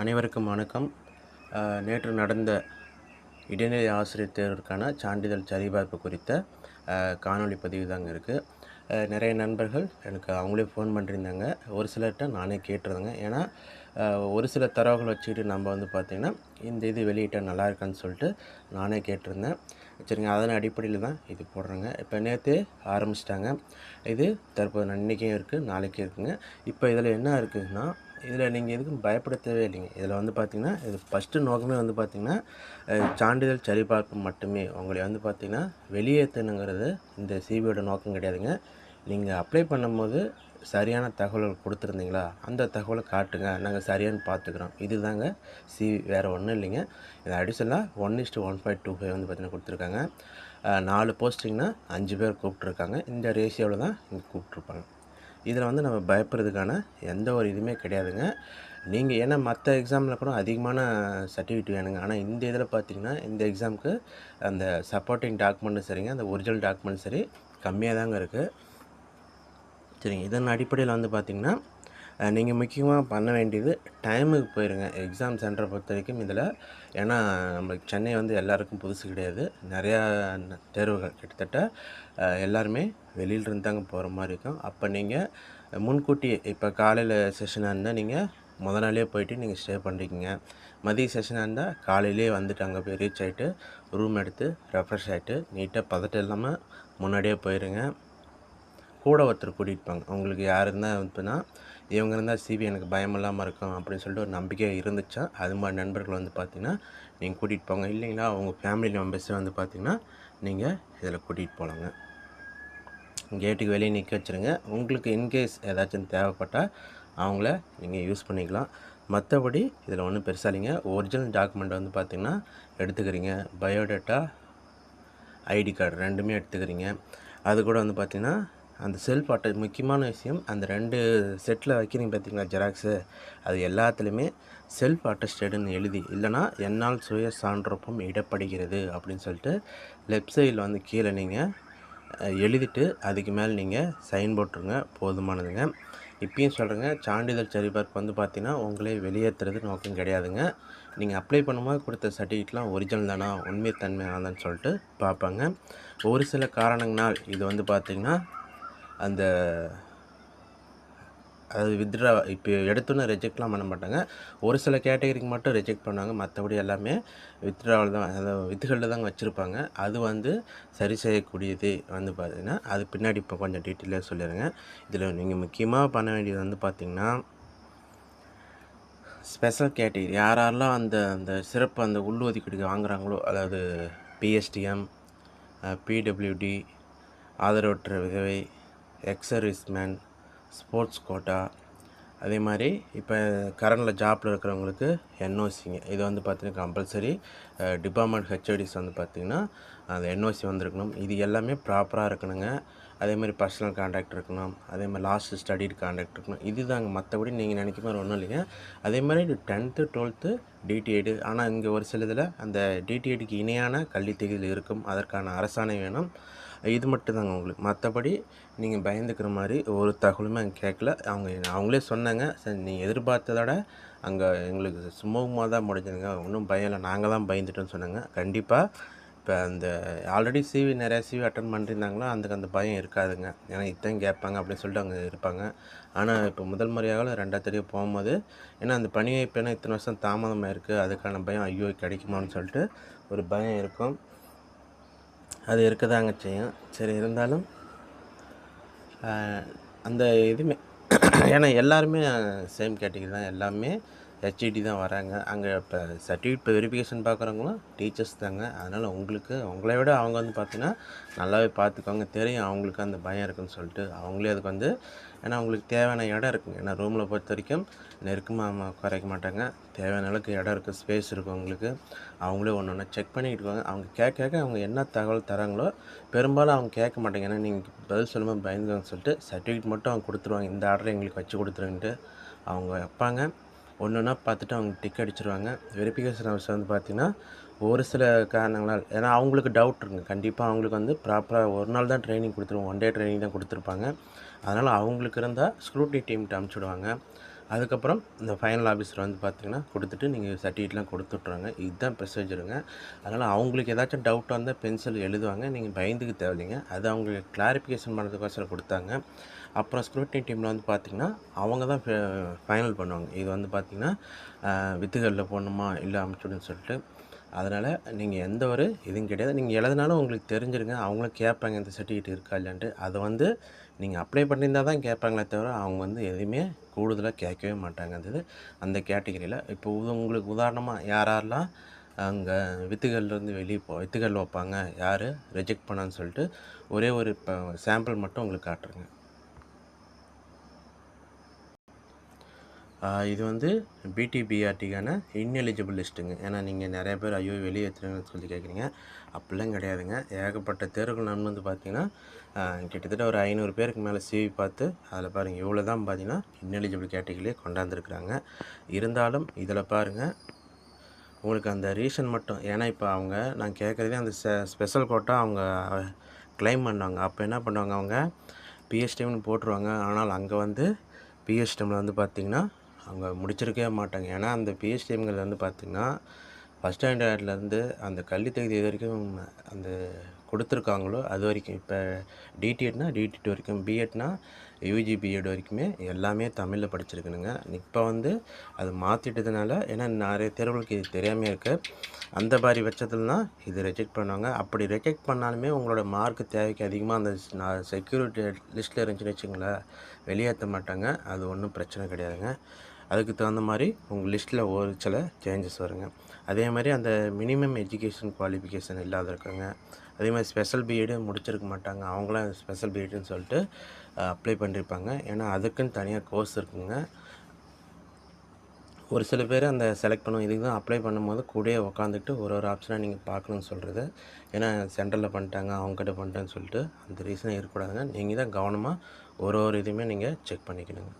அனைவருக்கும் வணக்கம். நேற்று நடந்த இடைநிலை ஆசிரியர் தேர்விற்கான சான்றிதழ் சரிபார்ப்பு குறித்த காணொலி காணொளி பதிவு தாங்க இருக்குது நிறைய நண்பர்கள் எனக்கு அவங்களே ஃபோன் பண்ணியிருந்தாங்க ஒரு சிலர்கிட்ட நானே கேட்டிருந்தேங்க. ஏன்னா ஒரு சில தரவுகள் வச்சுக்கிட்டு நம்ம வந்து பார்த்திங்கன்னா இந்த இது வெளியிட்டால் நல்லா இருக்கான்னு சொல்லிட்டு நானே கேட்டிருந்தேன். சரிங்க அதன் அடிப்படையில் தான் இது போடுறேங்க. இப்போ நேற்று ஆரம்பிச்சிட்டாங்க. இது தற்போது இன்றைக்கும் இருக்குது நாளைக்கும் இருக்குங்க. இப்போ இதில் என்ன இருக்குதுன்னா இதில் நீங்கள் எதுக்கும் பயப்பட தேவையே இல்லைங்க. இதில் வந்து பார்த்திங்கன்னா இது ஃபஸ்ட்டு நோக்கமே வந்து பார்த்திங்கன்னா சான்றிதழ் சரிபார்ப்பு மட்டுமே. உங்களை வந்து பார்த்திங்கன்னா வெளியேற்றணுங்கிறது இந்த சிபியோட நோக்கம் கிடையாதுங்க. நீங்கள் அப்ளை பண்ணும்போது சரியான தகவல்கள் கொடுத்துருந்தீங்களா? அந்த தகவலை காட்டுங்க. நாங்கள் சரியானு பார்த்துக்குறோம். இதுதாங்க சி வேறு ஒன்றும் இல்லைங்க. இது அடிஷனலாக one is to one five two five வந்து பார்த்திங்கன்னா கொடுத்துருக்காங்க. நாலு போஸ்டிங்னா அஞ்சு பேர் கூப்பிட்ருக்காங்க இந்த ரேஷியோவில் தான் இங்கே கூப்பிட்ருப்பாங்க இதில் வந்து நம்ம பயப்படுறதுக்கான எந்த ஒரு இதுவுமே கிடையாதுங்க. நீங்கள் ஏன்னா மற்ற எக்ஸாமில் கூட அதிகமான சர்டிஃபிகேட் வேணுங்க. ஆனால் இந்த இதில் பார்த்தீங்கன்னா இந்த எக்ஸாமுக்கு அந்த சப்போர்ட்டிங் டாக்குமெண்ட்டும் சரிங்க அந்த ஒரிஜினல் டாக்குமெண்ட் சரி கம்மியாக தாங்க இருக்குது சரிங்க இதன் அடிப்படையில் வந்து பார்த்திங்கன்னா நீங்கள் முக்கியமாக பண்ண வேண்டியது டைமுக்கு போயிடுங்க எக்ஸாம் சென்டரை பொறுத்த வரைக்கும் இதில் ஏன்னா நம்மளுக்கு சென்னை வந்து எல்லாருக்கும் புதுசு கிடையாது. நிறையா தேர்வுகள் கிட்டத்தட்ட எல்லாருமே வெளியில் தாங்க போகிற மாதிரி இருக்கும். அப்போ நீங்கள் முன்கூட்டியே இப்போ காலையில் செஷனாக இருந்தால் நீங்கள் முத நாளே போயிட்டு நீங்கள் ஸ்டே பண்ணிக்கிங்க மதிய செஷனாக இருந்தால் காலையிலே வந்துட்டு அங்கே போய் ரீச் ஆகிட்டு ரூம் எடுத்து ரெஃப்ரெஷ் ஆகிட்டு நீட்டாக பதட்டம் இல்லாமல் முன்னாடியே போயிடுங்க கூட ஒருத்தர் கூட்டிகிட்டு போங்க. உங்களுக்கு யார் இருந்தால் வந்துன்னா இவங்க இருந்தால் சிபி எனக்கு பயம் இல்லாமல் இருக்கும் அப்படின்னு சொல்லிட்டு ஒரு நம்பிக்கை இருந்துச்சா? அது மாதிரி நண்பர்கள் வந்து பார்த்தீங்கன்னா நீங்கள் கூட்டிகிட்டு போங்க. இல்லைங்களா? உங்கள் ஃபேமிலி மெம்பர்ஸே வந்து பார்த்திங்கன்னா நீங்கள் இதில் கூட்டிகிட்டு போகலாங்க கேட்டுக்கு வெளியே நிற்க வச்சுருங்க. உங்களுக்கு இன்கேஸ் ஏதாச்சும் தேவைப்பட்டால் அவங்கள நீங்கள் யூஸ் பண்ணிக்கலாம். மற்றபடி இதில் ஒன்றும் பெருசாக இல்லைங்க. ஒரிஜினல் டாக்குமெண்ட் வந்து பார்த்திங்கன்னா எடுத்துக்கிறீங்க. பயோடேட்டா ஐடி கார்டு ரெண்டுமே எடுத்துக்கிறீங்க. அது கூட வந்து பார்த்திங்கன்னா அந்த செல்ஃப் அட்டை முக்கியமான விஷயம். அந்த ரெண்டு செட்டில் வைக்கிறீங்க பார்த்தீங்களா ஜெராக்ஸு அது எல்லாத்துலேயுமே செல்ஃப் அட்டஸ்டடுன்னு எழுதி இல்லைனா என்னால் சுய சான்றொப்பம் இடப்படுகிறது அப்படின்னு சொல்லிட்டு லெஃப்ட் சைடில் வந்து கீழே நீங்கள் எழுதிட்டு அதுக்கு மேலே நீங்கள் சைன் போட்டுருங்க போதுமானதுங்க. இப்பயும் சொல்கிறேங்க சான்றிதழ் சரிபார்ப்பு வந்து பார்த்தீங்கன்னா உங்களே வெளியேற்றுறது நோக்கம் கிடையாதுங்க. நீங்கள் அப்ளை பண்ணும்போது கொடுத்த சர்டிஃபிகேட்லாம் ஒரிஜினல் தானா உண்மைத்தன்மையானதான்னு சொல்லிட்டு பார்ப்பாங்க ஒரு சில காரணங்களால் இது வந்து பார்த்திங்கன்னா அந்த அதாவது வித்ட்ரா இப்போ எடுத்தோன்னே ரிஜெக்ட்லாம் பண்ண மாட்டாங்க. ஒரு சில கேட்டகரிக்கு மட்டும் ரிஜெக்ட் பண்ணுவாங்க. மற்றபடி எல்லாமே வித்ராவில் தான் அதாவது வித்துகளில் தாங்க வச்சுருப்பாங்க. அது வந்து சரி செய்யக்கூடியது வந்து பார்த்திங்கன்னா அது பின்னாடி இப்போ கொஞ்சம் டீட்டெயிலாக சொல்லிடுங்க இதில் நீங்கள் முக்கியமாக பண்ண வேண்டியது வந்து பார்த்திங்கன்னா ஸ்பெஷல் கேட்டகரி யார் யாரெல்லாம் அந்த அந்த சிறப்பு அந்த உள்ளொதுக்கீடு வாங்குகிறாங்களோ அதாவது பிஎஸ்டிஎம் பிடபிள்யூடி ஆதரவற்ற விதவை எக்ஸர்விஸ்மேன் ஸ்போர்ட்ஸ் கோட்டா அதே மாதிரி இப்போ கரண்டில் ஜாப்பில் இருக்கிறவங்களுக்கு என்ஓசிங்க இது வந்து பார்த்தீங்கன்னா கம்பல்சரி டிபார்ட்மெண்ட் ஹெச்ஓடிஸ் வந்து பார்த்திங்கன்னா அந்த என்ஓசி வந்திருக்கணும். இது எல்லாமே ப்ராப்பராக இருக்கணுங்க. அதே மாதிரி பர்சனல் கான்டாக்ட் இருக்கணும். அதே மாதிரி லாஸ்ட் ஸ்டடிட் கான்டாக்ட் இருக்கணும். இதுதாங்க. மற்றபடி நீங்கள் நினைக்க மாதிரி ஒன்றும் இல்லைங்க. அதே மாதிரி டென்த்து டுவெல்த்து டிடிஎடு ஆனால் இங்கே ஒரு சில இதில் அந்த டிடிஎடுக்கு இணையான கல்வி இருக்கும். அதற்கான அரசாணை வேணும். இது மட்டும்தாங்க உங்களுக்கு. மற்றபடி நீங்கள் பயந்துக்கிற மாதிரி ஒரு தகவலுமே அங்கே கேட்கல. அவங்க அவங்களே சொன்னாங்க. சரி நீங்கள் எதிர்பார்த்ததோட அங்கே எங்களுக்கு சுமூகமாக தான் முடிஞ்சதுங்க. ஒன்றும் பயம் இல்லை. நாங்கள் தான் பயந்துட்டோன்னு சொன்னாங்க. கண்டிப்பாக இப்போ அந்த ஆல்ரெடி சிவி நிறையா சிவி அட்டன் பண்ணியிருந்தாங்களோ அதுக்கு அந்த பயம் இருக்காதுங்க. ஏன்னா இதான் கேட்பாங்க அப்படின்னு சொல்லிட்டு அங்கே இருப்பாங்க. ஆனால் இப்போ முதல் முறையாக ரெண்டாவது தடவை போகும்போது ஏன்னா அந்த பணி வாய்ப்பு ஏன்னா இத்தனை வருஷம் தாமதமாக இருக்குது அதுக்கான பயம் ஐயோ கிடைக்குமான்னு சொல்லிட்டு ஒரு பயம் இருக்கும். அது இருக்க தாங்க செய்யும். சரி இருந்தாலும் அந்த இதுவுமே ஏன்னா எல்லாருமே சேம் கேட்டகிரி தான். எல்லாமே ஹெச்இடி தான் வராங்க. அங்கே இப்போ சர்டிஃபிகேட் இப்போ வெரிஃபிகேஷன் பார்க்குறவங்களும் டீச்சர்ஸ் தாங்க. அதனால் உங்களுக்கு உங்களை விட அவங்க வந்து பார்த்தீங்கன்னா நல்லாவே பார்த்துக்கோங்க தெரியும் அவங்களுக்கு அந்த பயம் இருக்குன்னு சொல்லிட்டு. அவங்களே அதுக்கு வந்து ஏன்னா அவங்களுக்கு தேவையான இடம் இருக்குங்க. ஏன்னா ரூமில் பொறுத்த வரைக்கும் நெருக்கமாக குறைக்க மாட்டாங்க. தேவையான அளவுக்கு இடம் இருக்குது ஸ்பேஸ் இருக்கும் அவங்களுக்கு. அவங்களே ஒன்று ஒன்று செக் பண்ணிக்கிட்டு இருக்காங்க. அவங்க கேட்க கேட்க அவங்க என்ன தகவல் தராங்களோ பெரும்பாலும் அவங்க கேட்க மாட்டாங்க. ஏன்னா நீங்கள் பதில் சொல்லும்போது பயந்துக்கோங்க சொல்லிட்டு சர்டிஃபிகேட் மட்டும் அவங்க கொடுத்துருவாங்க. இந்த ஆர்டரை எங்களுக்கு வச்சு கொடுத்துருங்கன்ட்டு அவங்க வைப்பாங்க. ஒன்று ஒன்றா பார்த்துட்டு அவங்க டிக் அடிச்சிருவாங்க. வெரிஃபிகேஷன் ஆஃபீஸர் வந்து பார்த்திங்கன்னா ஒரு சில காரணங்களால் ஏன்னா அவங்களுக்கு டவுட் இருக்குங்க கண்டிப்பாக அவங்களுக்கு வந்து ப்ராப்பராக ஒரு நாள் தான் ட்ரைனிங் கொடுத்துருவோம் ஒன் டே ட்ரைனிங் தான் கொடுத்துருப்பாங்க. அதனால் அவங்களுக்கு இருந்தால் ஸ்க்ரூட்னி டீம்கிட்ட அனுப்பிச்சுடுவாங்க அதுக்கப்புறம் இந்த ஃபைனல் ஆஃபீஸர் வந்து பார்த்திங்கன்னா கொடுத்துட்டு நீங்கள் சர்டிஃபிகேட்லாம் கொடுத்துட்றாங்க இதுதான் ப்ரொசீஜருங்க அதனால் அவங்களுக்கு ஏதாச்சும் டவுட் வந்தால் பென்சில் எழுதுவாங்க. நீங்கள் பயந்துக்கு தேவையில்லைங்க. அது அவங்களுக்கு கிளாரிஃபிகேஷன் பண்ணுறதுக்கோசரம் கொடுத்தாங்க. அப்புறம் ஸ்க்ரூட்னி டீமில் வந்து பார்த்திங்கன்னா அவங்க தான் ஃபைனல் பண்ணுவாங்க. இது வந்து பார்த்திங்கன்னா வித்துகளில் போடணுமா இல்லை அமைச்சுடுன்னு சொல்லிட்டு. அதனால் நீங்கள் எந்த ஒரு இதுவும் கிடையாது. நீங்கள் எழுதினாலும் உங்களுக்கு தெரிஞ்சிருங்க. அவங்களும் கேட்பாங்க இந்த சர்டிஃபிகேட் இருக்கா இல்லைன்ட்டு அதை வந்து நீங்கள் அப்ளை பண்ணியிருந்தா தான் கேட்பாங்களே தவிர அவங்க வந்து எதுவுமே கூடுதலாக கேட்கவே மாட்டாங்க. அந்த இது அந்த கேட்டகரியில் இப்போ உங்களுக்கு உதாரணமாக யாரெல்லாம் அங்கே வித்துகள்லேருந்து வெளியே போ வித்துகள் வைப்பாங்க யார்? ரிஜெக்ட் பண்ணான்னு சொல்லிட்டு ஒரே ஒரு இப்போ சாம்பிள் மட்டும் உங்களுக்கு காட்டுறேங்க. இது வந்து பிடிபிஆர்டிக்கான இன்எலிஜிபிள் லிஸ்ட்டுங்க ஏன்னா நீங்கள் நிறைய பேர் ஐயோ வெளியே ஏற்றுறீங்கன்னு சொல்லி கேட்குறீங்க அப்படிலாம் கிடையாதுங்க. ஏகப்பட்ட தேர்வுகள் நான் வந்து பார்த்தீங்கன்னா கிட்டத்தட்ட ஒரு ஐநூறு பேருக்கு மேலே சிவி பார்த்து அதில் பாருங்கள் இவ்வளோ தான் பார்த்தீங்கன்னா இன்எலிஜிபிள் கேட்டகரியிலே கொண்டாந்துருக்குறாங்க. இருந்தாலும் இதில் பாருங்கள் உங்களுக்கு அந்த ரீசன் மட்டும் ஏன்னா இப்போ அவங்க நான் கேட்குறதே அந்த ஸ்பெஷல் கோட்டா அவங்க க்ளைம் பண்ணுவாங்க. அப்போ என்ன பண்ணுவாங்க அவங்க பிஎஸ்டிஎம்னு போட்டுருவாங்க. ஆனால் அங்கே வந்து பிஎஸ்டிஎம்மில் வந்து பார்த்திங்கன்னா அவங்க முடிச்சிருக்கவே மாட்டாங்க. ஏன்னா அந்த பிஎஸ்டிஎம்கள் வந்து பார்த்திங்கன்னா ஃபஸ்ட் ஸ்டாண்டர்ட்லேருந்து அந்த கல்வி தகுதி இது வரைக்கும் அந்த கொடுத்துருக்காங்களோ அது வரைக்கும். இப்போ டிடிஎட்னா டிடிடி வரைக்கும் பிஎட்னா யூஜி பிஎட் வரைக்குமே எல்லாமே தமிழில் படிச்சிருக்கணுங்க. இப்போ வந்து அது மாற்றிட்டதுனால ஏன்னா நிறைய தேர்வுகளுக்கு இது தெரியாமல் இருக்குது அந்த மாதிரி பட்சத்தில் தான் இது ரிஜெக்ட் பண்ணுவாங்க. அப்படி ரிஜெக்ட் பண்ணாலுமே உங்களோட மார்க் தேவைக்கு அதிகமாக அந்த செக்யூரிட்டி லிஸ்ட்டில் இருந்துச்சுன்னு வச்சுங்களேன் வெளியேற்ற மாட்டாங்க. அது ஒன்றும் பிரச்சனை கிடையாதுங்க. அதுக்கு தகுந்த மாதிரி உங்கள் லிஸ்ட்டில் ஒரு சில சேஞ்சஸ் வருங்க. அதே மாதிரி அந்த மினிமம் எஜுகேஷன் குவாலிஃபிகேஷன் இல்லாத இருக்காங்க அதே மாதிரி ஸ்பெஷல் பிஎடு முடிச்சிருக்க மாட்டாங்க. அவங்களாம் ஸ்பெஷல் பிஎட்னு சொல்லிட்டு அப்ளை பண்ணியிருப்பாங்க ஏன்னா அதுக்குன்னு தனியாக கோர்ஸ் இருக்குங்க. ஒரு சில பேர் அந்த செலக்ட் பண்ணுவோம் இதுக்கு தான் அப்ளை பண்ணும்போது கூடயே உக்காந்துட்டு ஒரு ஒரு ஆப்ஷனாக நீங்கள் பார்க்கணுன்னு சொல்கிறது ஏன்னா சென்ட்ரலில் பண்ணிட்டாங்க அவங்ககிட்ட பண்ணிட்டேன்னு சொல்லிட்டு அந்த ரீசன் இருக்கக்கூடாதுங்க. நீங்கள் தான் கவனமாக ஒரு ஒரு இதுவுமே நீங்கள் செக் பண்ணிக்கணுங்க.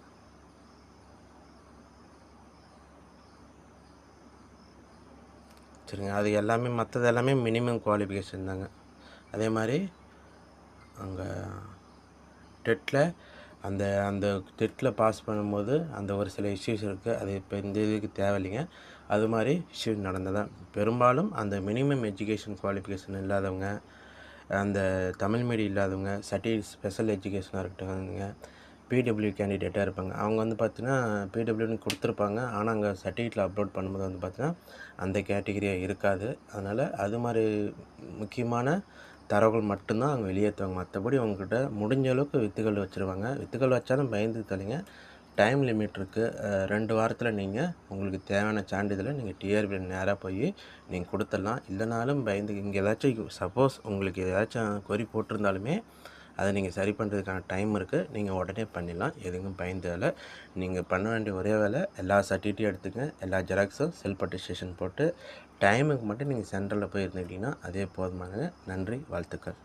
சரிங்க அது எல்லாமே மற்றது எல்லாமே மினிமம் குவாலிஃபிகேஷன் தாங்க. அதே மாதிரி அங்கே டெட்டில் அந்த அந்த டெட்டில் பாஸ் பண்ணும்போது அந்த ஒரு சில இஷ்யூஸ் இருக்குது அது இப்போ இந்த இதுக்கு தேவையில்லைங்க. அது மாதிரி இஷ்யூ நடந்ததான் பெரும்பாலும் அந்த மினிமம் எஜுகேஷன் குவாலிஃபிகேஷன் இல்லாதவங்க அந்த தமிழ் மீடியம் இல்லாதவங்க சர்டி ஸ்பெஷல் எஜுகேஷனாக இருக்கட்டும்ங்க. பிடபிள்யூ கேண்டிடேட்டாக இருப்பாங்க. அவங்க வந்து பார்த்தீங்கன்னா பிடபிள்யூன்னு கொடுத்துருப்பாங்க. ஆனால் அங்கே சர்டிஃபிகேட்டில் அப்லோட் பண்ணும்போது வந்து பார்த்தீங்கன்னா அந்த கேட்டகரியாக இருக்காது. அதனால் அது மாதிரி முக்கியமான தரவுகள் மட்டும்தான் அவங்க வெளியேற்றுவாங்க. மற்றபடி உங்ககிட்ட முடிஞ்ச அளவுக்கு வித்துகள் வச்சுருவாங்க. வித்துகள் வச்சாலும் பயந்து தள்ளிங்க டைம் லிமிட் இருக்குது ரெண்டு வாரத்தில் நீங்கள் உங்களுக்கு தேவையான சான்றிதழை நீங்கள் டிஆர்பியில் நேராக போய் நீங்கள் கொடுத்துடலாம். இல்லைனாலும் பயந்து இங்கே ஏதாச்சும் சப்போஸ் உங்களுக்கு ஏதாச்சும் கொரி போட்டிருந்தாலுமே அதை நீங்கள் சரி பண்ணுறதுக்கான டைம் இருக்குது நீங்கள் உடனே பண்ணிடலாம். எதுவும் பயந்ததில்லை நீங்கள் பண்ண வேண்டிய ஒரே வேலை எல்லா சர்டிஃபிகேட்டையும் எடுத்துங்க எல்லா ஜெராக்ஸும் செல்ஃப் அட்டஸ்டேஷன் போட்டு டைமுக்கு மட்டும் நீங்கள் சென்டரில் போய் இருந்துக்கிட்டிங்கன்னா அதே போதுமானது. நன்றி வாழ்த்துக்கள்.